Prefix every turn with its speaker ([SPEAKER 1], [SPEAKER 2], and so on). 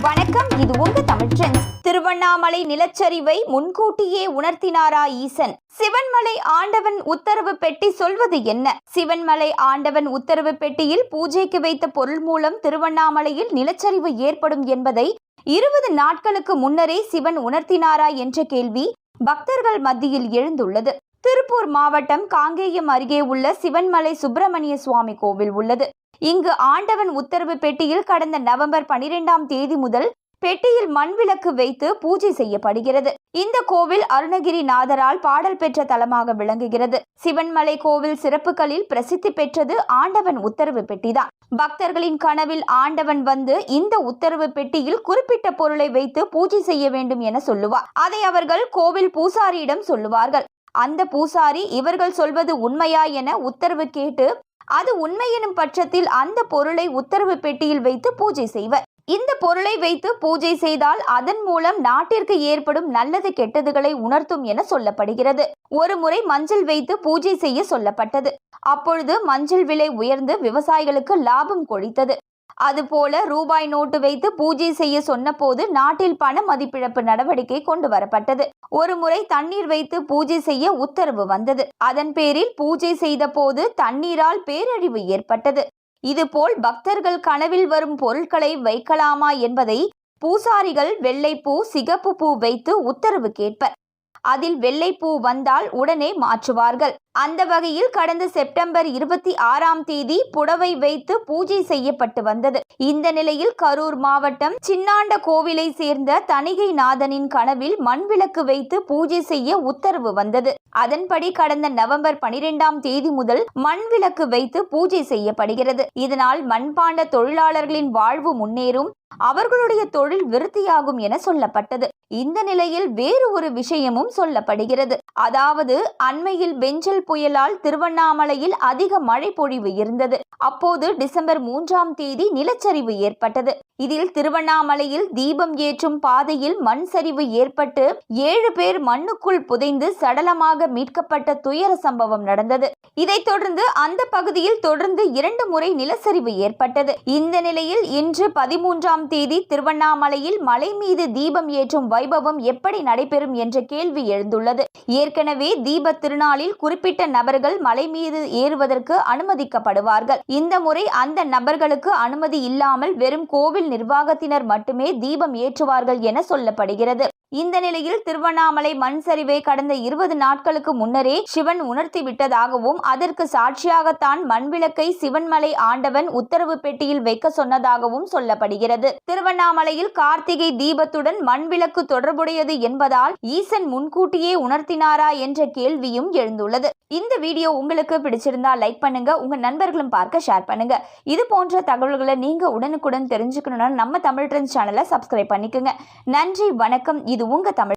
[SPEAKER 1] வணக்கம். இது உங்க தமிழ் ட்ரெண்ட்ஸ். திருவண்ணாமலை நிலச்சரிவை முன்கூட்டியே உணர்த்தினாரா ஈசன்? சிவன்மலை ஆண்டவன் உத்தரவு பெட்டி சொல்வது என்ன? சிவன்மலை ஆண்டவன் உத்தரவு பெட்டியில் பூஜைக்கு வைத்த பொருள் மூலம் திருவண்ணாமலையில் நிலச்சரிவு ஏற்படும் என்பதை இருபது நாட்களுக்கு முன்னரே சிவன் உணர்த்தினாரா என்ற கேள்வி பக்தர்கள் மத்தியில் எழுந்துள்ளது. திருப்பூர் மாவட்டம் காங்கேயம் அருகே உள்ள சிவன்மலை சுப்பிரமணிய சுவாமி கோவில் உள்ளது. இங்கு ஆண்டவன் உத்தரவு பெட்டியில் கடந்த நவம்பர் பனிரெண்டாம் தேதி முதல் பெட்டியில் மண் விளக்கு வைத்து பூஜை செய்யப்படுகிறது. இந்த கோவில் அருணகிரி நாதரால் பாடல் பெற்ற தலமாக விளங்குகிறது. சிவன்மலை கோவில் சிறப்புகளில் பிரசித்தி பெற்றது ஆண்டவன் உத்தரவு பெட்டிதான் பக்தர்களின் கனவில் ஆண்டவன் வந்து இந்த உத்தரவு பெட்டியில் குறிப்பிட்ட பொருளை வைத்து பூஜை செய்ய வேண்டும் என சொல்லுவார். அதை அவர்கள் கோவில் பூசாரியிடம் சொல்லுவார்கள். அந்த பூசாரி இவர்கள் சொல்வது உண்மையா என உத்தரவு கேட்டு அது உண்மை எனும் பட்சத்தில் அந்த பொருளை உத்தரவு பெட்டியில் வைத்து பூஜை செய்வர். இந்த பொருளை வைத்து பூஜை செய்தால் அதன் மூலம் நாட்டிற்கு ஏற்படும் நல்லது கெட்டதுகளை உணர்த்தும் என சொல்லப்படுகிறது. ஒரு முறை மஞ்சள் வைத்து பூஜை செய்ய சொல்லப்பட்டது. அப்பொழுது மஞ்சள் விலை உயர்ந்து விவசாயிகளுக்கு லாபம் கொழித்தது. அதுபோல ரூபாய் நோட்டு வைத்து பூஜை செய்ய சொன்னபோது நாட்டில் பண மதிப்பிழப்பு நடவடிக்கை கொண்டு வரப்பட்டது. ஒரு முறை தண்ணீர் வைத்து பூஜை செய்ய உத்தரவு வந்தது. அதன் பேரில் பூஜை செய்த போது தண்ணீரால் பேரழிவு ஏற்பட்டது. இதுபோல் பக்தர்கள் கனவில் வரும் பொருட்களை வைக்கலாமா என்பதை பூசாரிகள் வெள்ளைப்பூ சிகப்பு பூ வைத்து உத்தரவு கேட்பர். அதில் வெள்ளைப்பூ வந்தால் உடனே மாற்றுவார்கள். அந்த வகையில் கடந்த செப்டம்பர் இருபத்தி ஆறாம் தேதி புடவை வைத்து பூஜை செய்யப்பட்டு வந்தது. இந்த நிலையில் கரூர் மாவட்டம் சின்னாண்ட கோவிலை சேர்ந்த தணிகை நாதனின் கனவில் மண்விளக்கு வைத்து பூஜை செய்ய உத்தரவு வந்தது. அதன்படி கடந்த நவம்பர் பனிரெண்டாம் தேதி முதல் மண் விளக்கு வைத்து பூஜை செய்யப்படுகிறது. இதனால் மண்பாண்ட தொழிலாளர்களின் வாழ்வு முன்னேறும் அவர்களுடைய தொழில் விருத்தியாகும் என சொல்லப்பட்டது. இந்த நிலையில் வேறு ஒரு விஷயமும் சொல்லப்படுகிறது. அதாவது அண்மையில் பெஞ்சல் புயலால் திருவண்ணாமலையில் அதிக மழை பொழிவு இருந்தது. அப்போது டிசம்பர் மூன்றாம் தேதி நிலச்சரிவு ஏற்பட்டது. இதில் திருவண்ணாமலையில் தீபம் ஏற்றும் பாதையில் மண் சரிவு ஏற்பட்டு ஏழு பேர் மண்ணுக்குள் புதைந்து சடலமாக மீட்கப்பட்ட துயர சம்பவம் நடந்தது. இதைத் தொடர்ந்து அந்த பகுதியில் தொடர்ந்து இரண்டு முறை நிலச்சரிவு ஏற்பட்டது. இந்த நிலையில் இன்று பதிமூன்றாம் தேதி திருவண்ணாமலையில் மலை மீது தீபம் ஏற்றும் வைபவம் எப்படி நடைபெறும் என்ற கேள்வி எழுந்துள்ளது. ஏற்கனவே தீப திருநாளில் குறிப்பிட்ட நபர்கள் மலை மீது ஏறுவதற்கு அனுமதிக்கப்படுவார்கள். இந்த முறை அந்த நபர்களுக்கு அனுமதி இல்லாமல் வெறும் கோவில் நிர்வாகத்தினர் மட்டுமே தீபம் ஏற்றுவார்கள் என சொல்லப்படுகிறது. இந்த நிலையில் திருவண்ணாமலை மண் சரிவை கடந்த இருபது நாட்களுக்கு முன்னரே சிவன் உணர்த்தி விட்டதாகவும் அதற்கு சாட்சியாகத்தான் மண்விளக்கை சிவன்மலை ஆண்டவன் உத்தரவு பெட்டியில் வைக்க சொன்னதாகவும் சொல்லப்படுகிறது. திருவண்ணாமலையில் கார்த்திகை தீபத்துடன் மண்விளக்கு தொடர்புடையது என்பதால் ஈசன் முன்கூட்டியே உணர்த்தினாரா என்ற கேள்வியும் எழுந்துள்ளது. இந்த வீடியோ உங்களுக்கு பிடிச்சிருந்தா லைக் பண்ணுங்க உங்க நண்பர்களும் பார்க்க ஷேர் பண்ணுங்க. இது போன்ற தகவல்களை நீங்க உடனுக்குடன் தெரிஞ்சுக்கணும்னா நம்ம தமிழ் ட்ரெண்ட்ஸ் சேனலை சப்ஸ்கிரைப் பண்ணிக்கோங்க. நன்றி வணக்கம். இது உங்க தமிழ்